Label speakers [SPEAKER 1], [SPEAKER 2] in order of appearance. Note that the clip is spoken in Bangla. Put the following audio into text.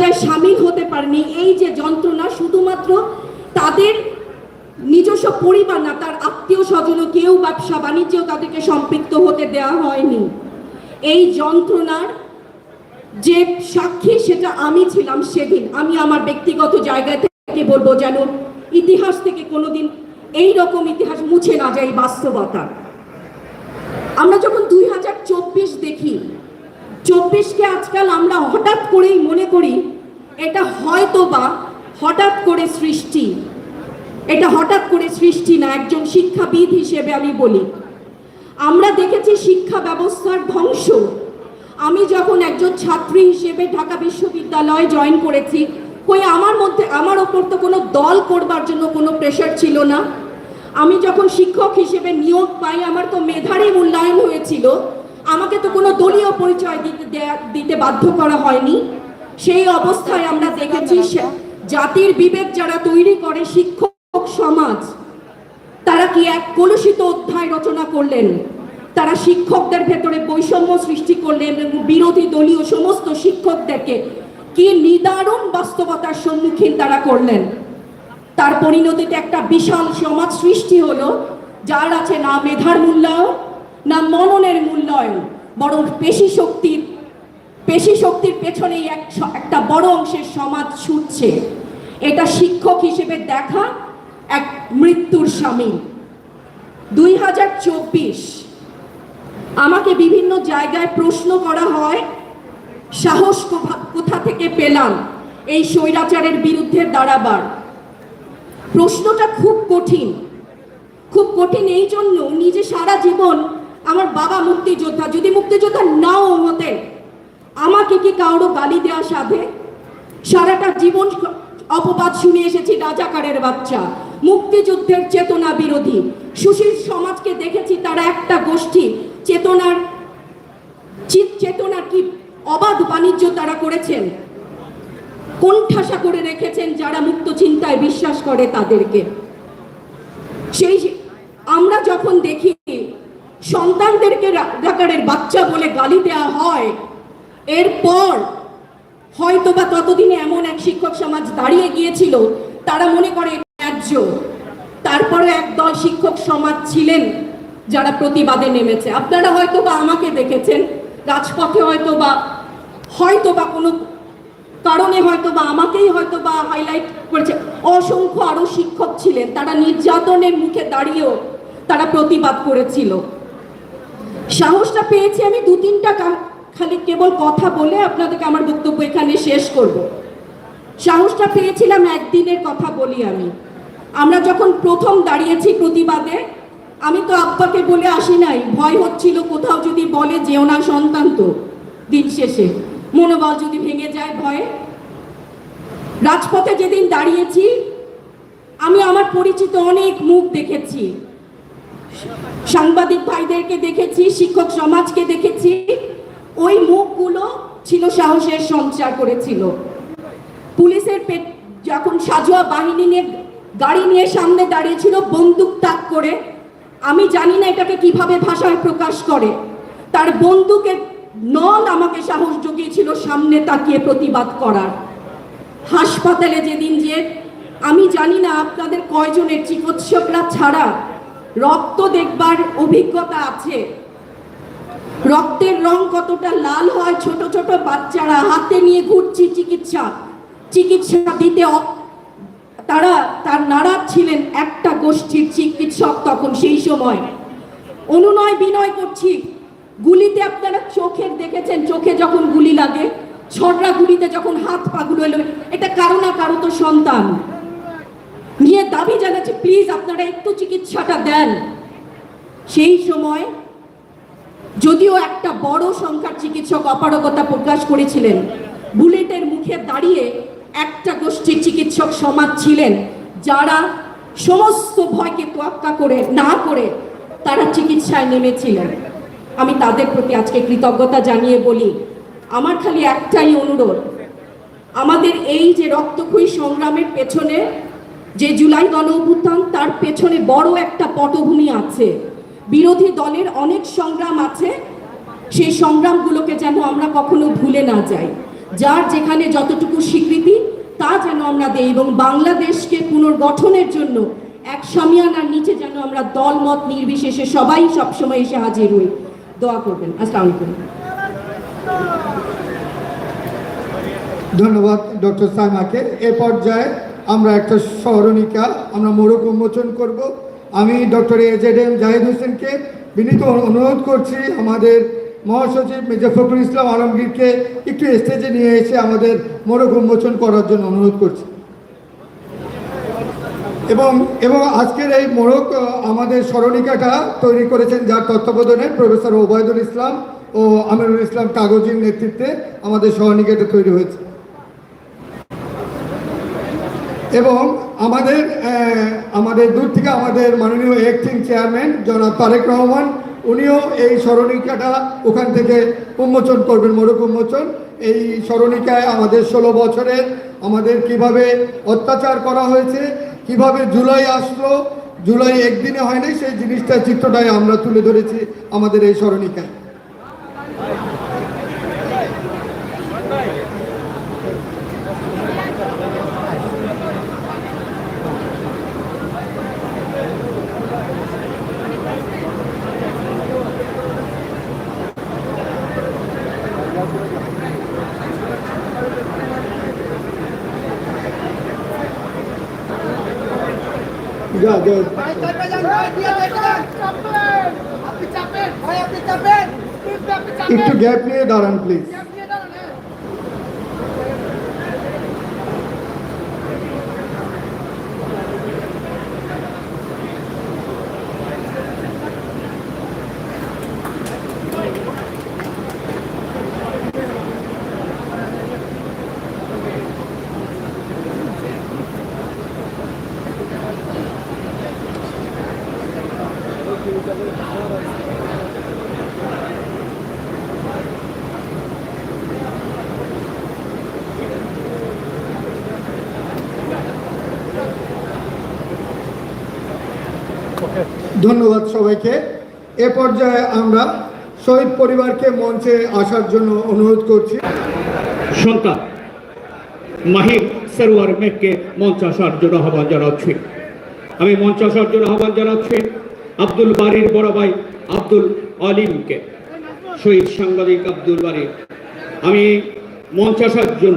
[SPEAKER 1] যায় সামিল হতে পারেনি। এই যে যন্ত্রণা, শুধুমাত্র তাদের নিজস্ব পরিবার না, তার আত্মীয় স্বজনও, কেউ ব্যবসা বাণিজ্যেও তাদেরকে সম্পৃক্ত হতে দেওয়া হয়নি। এই যন্ত্রণার যে সাক্ষী, সেটা আমি ছিলাম সেদিন। আমি আমার ব্যক্তিগত জায়গা থেকে বলব যেন ইতিহাস থেকে কোনোদিন এই রকম ইতিহাস মুছে না যায় বাস্তবতা। আমরা যখন দুই হাজার চব্বিশ দেখি চব্বিশকে আজকাল আমরা হঠাৎ করেই মনে করি, এটা হয়তো বা হঠাৎ করে সৃষ্টি। এটা হঠাৎ করে সৃষ্টি না, একজন শিক্ষাবিদ হিসেবে আমি বলি। আমরা দেখেছি শিক্ষা ব্যবস্থার ধ্বংস। আমি যখন একজন ছাত্রী হিসেবে ঢাকা বিশ্ববিদ্যালয় জয়েন করেছি, কই আমার মধ্যে, আমার ওপর তো কোনো দল করবার জন্য কোনো প্রেশার ছিল না। আমি যখন শিক্ষক হিসেবে নিয়োগ পাই, আমার তো মেধারই মূল্যায়ন হয়েছিল। আমাকে তো কোনো দলীয় পরিচয় দিতে দিতে বাধ্য করা হয়নি। সেই অবস্থায় আমরা দেখেছি জাতির বিবেক যারা তৈরি করে শিক্ষক সমাজ তারা কি এক কলুষিত অধ্যায় রচনা করলেন? তারা শিক্ষকদের ভেতরে বৈষম্য সৃষ্টি করলেন এবং বিরোধী দলীয় সমস্ত শিক্ষকদেরকে কি নিদারুণ বাস্তবতার সম্মুখীন তারা করলেন? তার পরিণতিতে একটা বিশাল সমাজ সৃষ্টি হলো যার আছে না মেধার মূল্যায়ন না মননের মূল্যায়ন, বরং পেশি শক্তির পেশি শক্তির পেছনেই এক একটা বড় অংশের সমাজ ছুটছে। এটা শিক্ষক হিসেবে দেখা এক মৃত্যুর স্বামী। দুই হাজার চব্বিশ, আমাকে বিভিন্ন জায়গায় প্রশ্ন করা হয়, সাহস কোথা- থেকে পেলাম এই স্বৈরাচারের বিরুদ্ধে দাঁড়াবার? প্রশ্নটা খুব কঠিন। খুব কঠিন এই জন্য নিজে সারা জীবন আমার বাবা মুক্তিযোদ্ধা, যদি মুক্তিযোদ্ধা নাও হতেন আমাকে কি কারও গালি দেওয়া সাধে? সারাটা জীবন অপবাদ শুনে এসেছি রাজাকারের বাচ্চা। মুক্তিযুদ্ধের চেতনা বিরোধী। সুশীল সমাজকে দেখেছি তারা একটা গোষ্ঠী। চেতনার, চিত চেতনা কি অবাধ বাণিজ্য তারা করেছেন? কোণঠাসা করে রেখেছেন যারা মুক্ত চিন্তায় বিশ্বাস করে তাদেরকে। সেই আমরা যখন দেখি সন্তানদেরকে রাজাকারের বাচ্চা বলে গালি দেওয়া হয়। এরপর হয়তো বা ততদিনে এমন এক শিক্ষক সমাজ দাঁড়িয়ে গিয়েছিল, তারা মনে করে ন্যায্য। তারপরে একদল শিক্ষক সমাজ ছিলেন যারা প্রতিবাদে নেমেছে। আপনারা হয়তো বা আমাকে দেখেছেন, রাজপথে হয়তো বা হয়তো বা কোনো কারণে হয়তো বা আমাকেই হয়তো বা হাইলাইট করেছে। অসংখ্য আরও শিক্ষক ছিলেন, তারা নির্যাতনের মুখে দাঁড়িয়েও তারা প্রতিবাদ করেছিল। সাহসটা পেয়েছি আমি দু তিনটা খালি কেবল কথা বলে আপনাদেরকে আমার বক্তব্য এখানে শেষ করব। সাহসটা পেয়েছিলাম একদিনের কথা বলি আমি। আমরা যখন প্রথম দাঁড়িয়েছি প্রতিবাদে, আমি তো আব্বাকে বলে আসি নাই, ভয় হচ্ছিল কোথাও যদি বলে যেও না সন্তান তো, দিন শেষে। মনোবল যদি ভেঙে যায় ভয়ে। রাজপথে যেদিন দাঁড়িয়েছি, আমি আমার পরিচিত অনেক মুখ দেখেছি। সাংবাদিক ভাইদেরকে দেখেছি, শিক্ষক সমাজকে দেখেছি। ওই মুখগুলো ছিল সাহসের সঞ্চার করেছিল। পুলিশের পেট যখন সাজোয়া বাহিনী নিয়ে গাড়ি নিয়ে সামনে দাঁড়িয়েছিল, বন্দুক তাক করে, আমি জানি না এটাকে কীভাবে ভাষায় প্রকাশ করে। তার বন্দুকের নল আমাকে সাহস জুগিয়েছিল সামনে তাকিয়ে প্রতিবাদ করার। হাসপাতালে যেদিন যে, আমি জানি না আপনাদের কয়জনের চিকিৎসকরা ছাড়া রক্ত দেখবার অভিজ্ঞতা আছে। রক্তের রং কতটা লাল হয়, ছোট ছোট বাচ্চারা হাতে নিয়ে ঘুরছি চিকিৎসা। চিকিৎসা দিতে তারা, তার নারাজ ছিলেন একটা গোষ্ঠীর চিকিৎসক তখন সেই সময়। অনুনয় বিনয় করছি। গুলিতে আপনারা চোখের দেখেছেন, চোখে যখন গুলি লাগে, ছড়রা গুলিতে যখন হাত পাগুলো এলো, এটা কারও না কারও তো সন্তান। নিয়ে দাবি জানাচ্ছে প্লিজ আপনারা একটু চিকিৎসাটা দেন। সেই সময় যদিও একটা বড় সংখ্যার চিকিৎসক অপারগতা প্রকাশ করেছিলেন, বুলেটের মুখে দাঁড়িয়ে একটা গোষ্ঠীর চিকিৎসক সমাজ ছিলেন, যারা সমস্ত ভয়কে তোয়াক্কা করে, না করে তারা চিকিৎসায় নেমেছিলেন। আমি তাদের প্রতি আজকে কৃতজ্ঞতা জানিয়ে বলি, আমার খালি একটাই অনুরোধ, আমাদের এই যে রক্তক্ষয়ী সংগ্রামের পেছনে যে জুলাই গণ অভ্যুত্থান তার পেছনে বড় একটা পটভূমি আছে। বিরোধী দলের অনেক সংগ্রাম আছে। সেই সংগ্রামগুলোকে যেন আমরা কখনো ভুলে না যাই। যার যেখানে যতটুকু স্বীকৃতি, তা যেন আমরা দেই এবং বাংলাদেশকে পুনর্গঠনের জন্য এক সামিয়ানার নিচে যেন আমরা দলমত নির্বিশেষে সবাই সবসময় এসে হাজির হই। দোয়া করবেন। আসসালামু আলাইকুম।
[SPEAKER 2] ধন্যবাদ ডক্টর সাইমাকে। এ পর্যায়ে আমরা একটা স্মরণিকা আমরা মোড়ক উন্মোচন করব। আমি ডক্টর এজেড এম জাহিদ হোসেনকে বিনীত অনুরোধ করছি, আমাদের মহাসচিব মির্জা ফখরুল ইসলাম আলমগীরকে একটু স্টেজে নিয়ে এসে আমাদের মোড়ক উন্মোচন করার জন্য অনুরোধ করছি। এবং এবং আজকের এই মোড়ক আমাদের স্মরণিকাটা তৈরি করেছেন যার তত্ত্বাবধানে প্রফেসর ওবায়দুল ইসলাম ও আমিরুল ইসলাম কাগজির নেতৃত্বে আমাদের স্মরণিকাটা তৈরি হয়েছে। এবং আমাদের আমাদের দূর থেকে আমাদের মাননীয় অ্যাক্টিং চেয়ারম্যান জনাব তারেক রহমান, উনিও এই স্মরণিকাটা ওখান থেকে উন্মোচন করবেন মোড়ক উন্মোচন। এই স্মরণিকায় আমাদের ষোলো বছরের আমাদের কীভাবে অত্যাচার করা হয়েছে, কীভাবে জুলাই আসলো, জুলাই একদিনে হয়নি, সেই জিনিসটা চিত্রটাই আমরা তুলে ধরেছি আমাদের এই স্মরণিকায় যা যা
[SPEAKER 3] ভাই চাপে যান ভাই দিয়ে দেখেন চাপেন আপনি চাপেন ভাই আপনি চাপেন প্লিজ আপনি চাপেন
[SPEAKER 2] একটু গ্যাপ নিয়ে দাঁড়ান প্লিজ ধন্যবাদ সবাইকে। এ পর্যায়ে আমরা শহীদ পরিবারকে মঞ্চে আসার জন্য অনুরোধ করছি।
[SPEAKER 4] সন্তান, মাহির সরোয়ার মেঘকে মঞ্চ আসার জন্য আহ্বান জানাচ্ছি। আমি মঞ্চ আসার জন্য আহ্বান জানাচ্ছি। আব্দুল বাড়ির বড় ভাই আব্দুল আলিমকে শহীদ সাংবাদিক আব্দুল বাড়ি আমি মঞ্চাসার জন্য